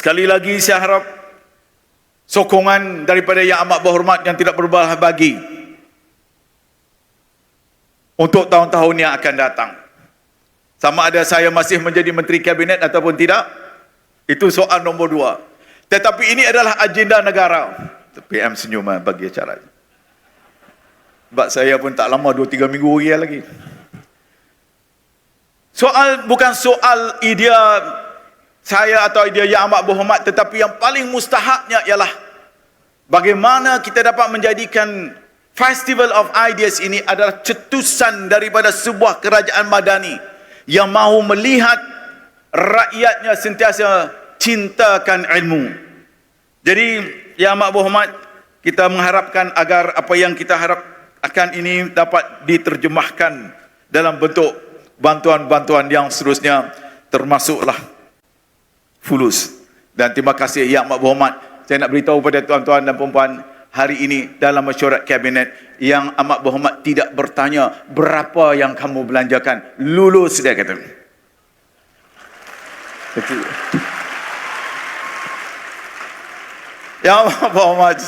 Sekali lagi saya harap sokongan daripada yang amat berhormat yang tidak berbelah bagi untuk tahun-tahun yang akan datang. Sama ada saya masih menjadi menteri kabinet ataupun tidak, itu soal nombor dua. Tetapi ini adalah agenda negara. PM senyum bagi acara. Sebab saya pun tak lama, 2-3 minggu lagi. Soal bukan soal idea saya atau idea yang amat berhormat tetapi yang paling mustahaknya ialah bagaimana kita dapat menjadikan Festival of Ideas ini adalah cetusan daripada sebuah kerajaan madani yang mahu melihat rakyatnya sentiasa cintakan ilmu. Jadi yang amat berhormat kita mengharapkan agar apa yang kita harap akan ini dapat diterjemahkan dalam bentuk bantuan-bantuan yang seterusnya termasuklah fulus. Dan terima kasih yang amat berhormat. Saya nak beritahu kepada tuan-tuan dan puan hari ini dalam mesyuarat kabinet yang amat berhormat tidak bertanya berapa yang kamu belanjakan. Lulus dia kata. Yang amat berhormat